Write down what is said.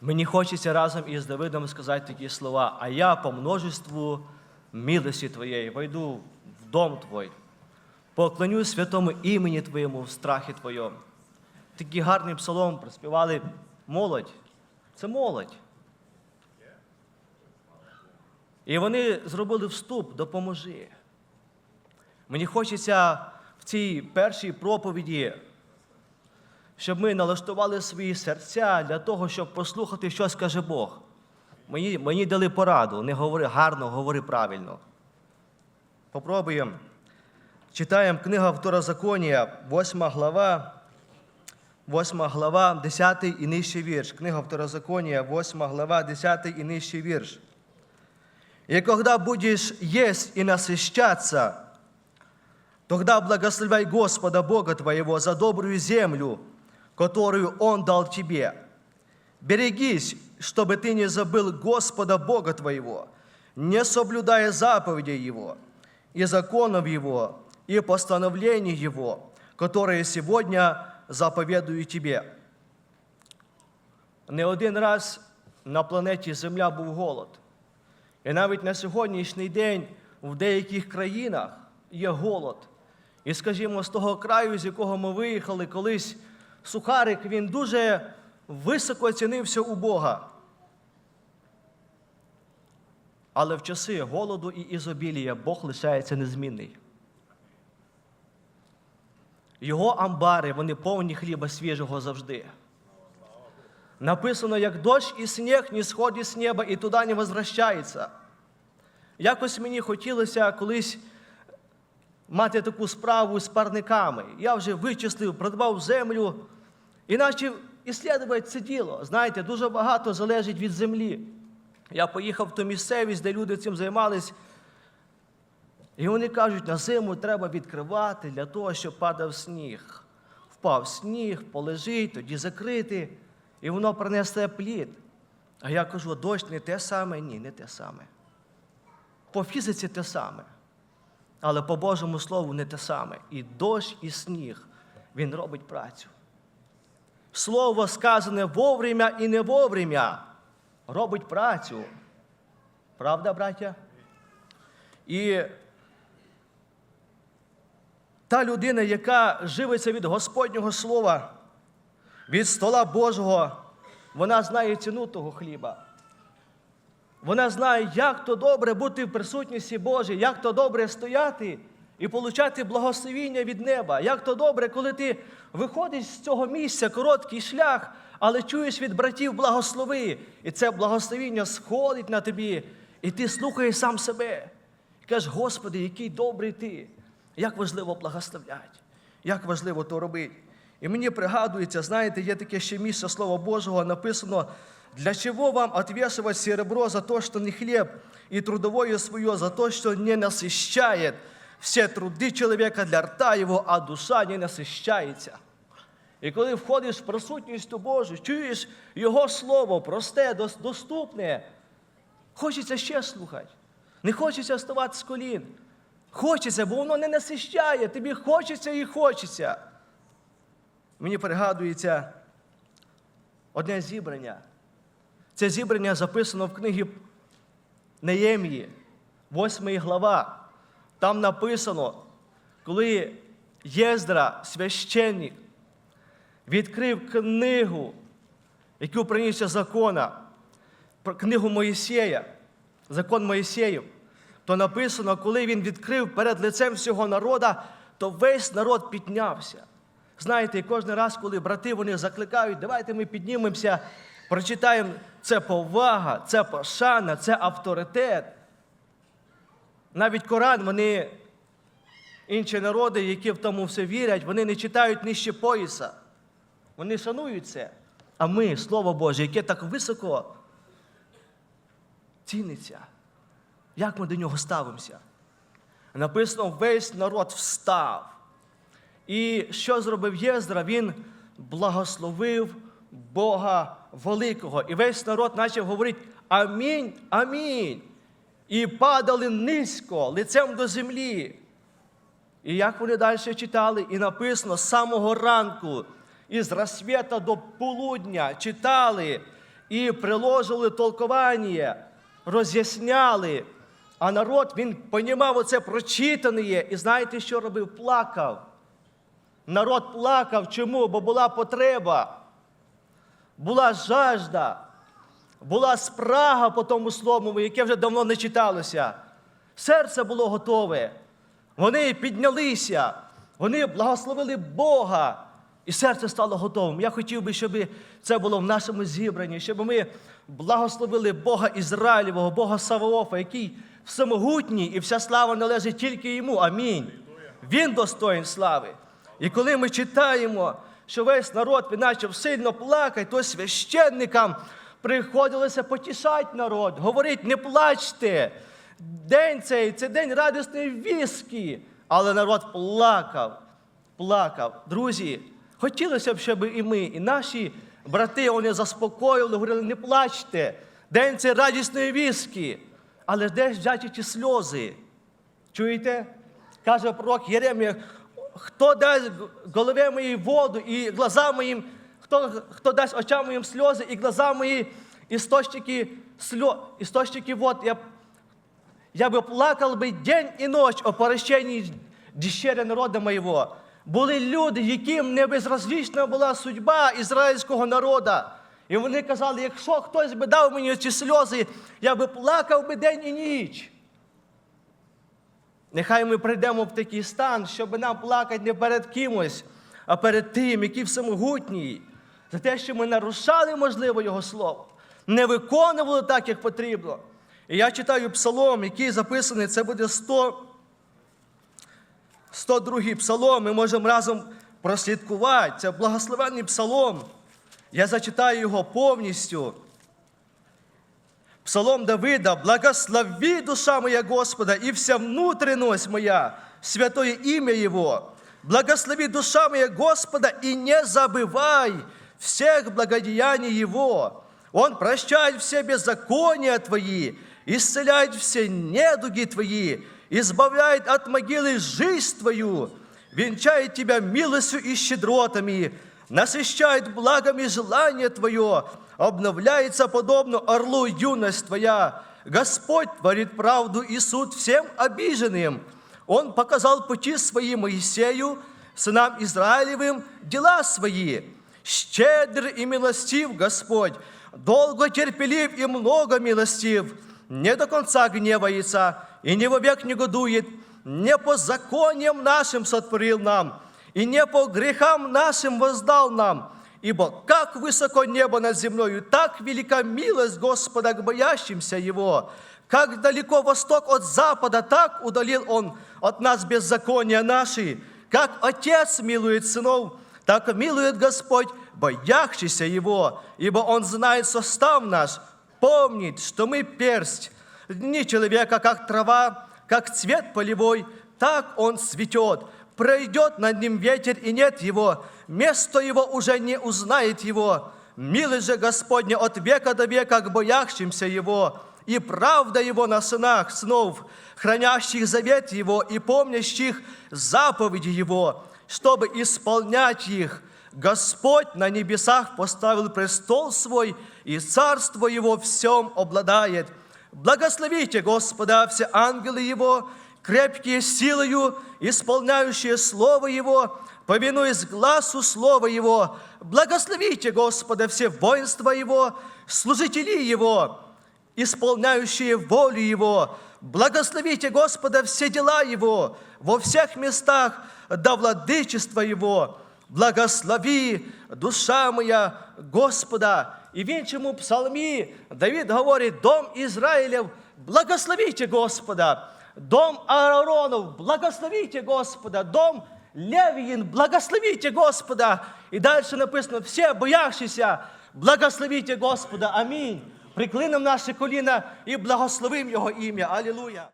Мені хочеться разом із Давидом сказати такі слова, а я по множеству милості Твоєї войду в дом Твой, поклоню святому імені Твоєму в страхі Твоєму. Такий гарний псалом проспівали молодь. Це молодь. І вони зробили вступ, допоможи. Мені хочеться в цій першій проповіді, щоб ми налаштували свої серця для того, щоб послухати, що скаже Бог. Мені, мені дали пораду, не говори гарно, говори правильно. Попробуємо. Читаємо книга Второзаконія, 8 глава, 8 глава, 10 і нижчий вірш. Книга Второзакония, 8 глава, 10 и нижчий вірш. «И когда будешь есть и насыщаться, тогда благословляй Господа Бога твоего за добрую землю, которую Он дал тебе. Берегись, чтобы ты не забыл Господа Бога твоего, не соблюдая заповедей Его, и законов Его, и постановлений Его, которые сегодня заповедую тебе. Не один раз на планеті Земля був голод. І навіть на сьогоднішній день в деяких країнах є голод. І, скажімо, з того краю, з якого ми виїхали колись, сухарик, він дуже високо цінився у Бога. Але в часи голоду і ізобілія Бог лишається незмінний. Його амбари, вони повні хліба свіжого завжди. Написано, як дощ і сніг не сходить з неба і туди не возвращається. Якось мені хотілося колись мати таку справу з парниками. Я вже вичислив, придбав землю і почав іслідувати це діло. Знаєте, дуже багато залежить від землі. Я поїхав в ту місцевість, де люди цим займались. І вони кажуть, на зиму треба відкривати для того, щоб падав сніг. Впав сніг, полежить, тоді закрити, і воно принесе плід. А я кажу, дощ не те саме? Ні, не те саме. По фізиці те саме. Але по Божому Слову не те саме. І дощ, і сніг, він робить працю. Слово сказане вовремя і не вовремя робить працю. Правда, браття? І та людина, яка живиться від Господнього Слова, від стола Божого, вона знає ціну того хліба. Вона знає, як то добре бути в присутності Божій, як то добре стояти і получати благословіння від неба. Як то добре, коли ти виходиш з цього місця, короткий шлях, але чуєш від братів благослови, і це благословіння сходить на тобі, і ти слухаєш сам себе. І кажеш, Господи, який добрий ти, як важливо благословляти, як важливо то робити. І мені пригадується, знаєте, є таке ще місце Слова Божого, написано, для чего вам отвешивать серебро за то, что не хлеб, и трудовое свое за то, что не насыщает все труди чоловіка для рта його, а душа не насищається. І коли входиш в присутність Божу, чуєш Його Слово просте, доступне, хочеться ще слухати. Не хочеться вставати з колін. Хочеться, бо воно не насищає, тобі хочеться і хочеться. Мені пригадується одне зібрання. Це зібрання записано в книгі Неємії, 8 глава. Там написано, коли Єздра, священник, відкрив книгу, яку принісся закона, книгу Моїсея, закон Моїсеїв, то написано, коли він відкрив перед лицем всього народа, то весь народ піднявся. Знаєте, і кожен раз, коли брати вони закликають, давайте ми піднімемося, прочитаємо, це повага, це пошана, це авторитет. Навіть Коран, вони, інші народи, які в тому все вірять, вони не читають нижче пояса. Вони шанують це. А ми, Слово Боже, яке так високо ціниться, як ми до нього ставимося? Написано, весь народ встав. І що зробив Єздра? Він благословив Бога Великого. І весь народ почав говорити Амінь, амінь. І падали низько, лицем до землі. І як вони далі читали, і написано з самого ранку, із розсвіта до полудня читали, і приложили толковання, роз'ясняли. А народ, він понімав оце прочитане. І знаєте, що робив? Плакав. Народ плакав. Чому? Бо була потреба, була жажда, була спрага по тому слову, яке вже давно не читалося. Серце було готове. Вони піднялися, вони благословили Бога, і серце стало готовим. Я хотів би, щоб це було в нашому зібранні, щоб ми благословили Бога Ізраїлевого, Бога Саваофа, який всемогутній, і вся слава належить тільки йому. Амінь. Він достоїн слави. І коли ми читаємо, що весь народ почав сильно плакати, то священникам приходилося потішати народ, говорить, не плачте. День цей це день радісної віски. Але народ плакав, плакав. Друзі, хотілося б, щоб і ми, і наші брати вони заспокоїли, говорили, не плачте. День це радісної віски. Але де ж взяті ті сльози? Чуєте? Каже пророк Єремія, хто дасть голові моїй воду і глазам моїм, хто, хто дасть очам моїм сльози і глазам мої істочники, сльо, істочники вод, я, я би плакав би день і ніч о порощенні діщери народу моєго. Були люди, яким не безразлічна була судьба ізраїльського народу. І вони казали, якщо хтось би дав мені ці сльози, я би плакав би день і ніч. Нехай ми прийдемо в такий стан, щоб нам плакати не перед кимось, а перед тим, який всемогутній, за те, що ми нарушали, можливо, Його слово, не виконували так, як потрібно. І я читаю псалом, який записаний, це буде 100, 102 псалом. Ми можемо разом прослідкувати. Це благословенний псалом. Я зачитаю його повністю. Псалом Давида, благослови душа моя Господа и вся внутренность моя, святое имя Его. Благослови душа моя Господа и не забывай всех благодеяний Его. Он прощает все беззакония Твои, исцеляет все недуги Твои, избавляет от могилы жизнь Твою, венчает Тебя милостью и щедротами, насыщает благами желание Твое, обновляется подобно орлу юность Твоя. Господь творит правду и суд всем обиженным. Он показал пути свои Моисею, сынам Израилевым, дела свои. Щедр и милостив Господь, долго терпелив и много милостив, не до конца гневается и не вовек негодует, не по закониям нашим сотворил нам, и не по грехам нашим воздал нам, Ибо как высоко небо над землею, так велика милость Господа к боящимся Его. Как далеко восток от запада, так удалил Он от нас беззакония наши. Как Отец милует сынов, так милует Господь боящийся Его. Ибо Он знает состав наш, помнит, что мы персть. Дни человека, как трава, как цвет полевой, так Он цветет. Пройдет над ним ветер, и нет его, место его уже не узнает его. Милость же Господня от века до века к боящимся его, и правда его на сынах снов, хранящих завет его и помнящих заповеди его, чтобы исполнять их. Господь на небесах поставил престол свой, и царство его всем обладает. Благословите Господа все ангелы его, крепкие силою, исполняющие Слово Его, повинуясь глазу Слова Его. Благословите Господа все воинства Его, служители Его, исполняющие волю Его. Благословите Господа все дела Его во всех местах до владычества Его. Благослови, душа моя, Господа. І в іншому псалмі Давид говорить, дом Ізраїлів, благословите Господа. Дом Ааронов, благословите Господа. Дом Левиин, благословите Господа. И дальше написано, все боящиеся, благословите Господа. Амінь. Приклинем наші коліна і благословим Його ім'я. Алілуя.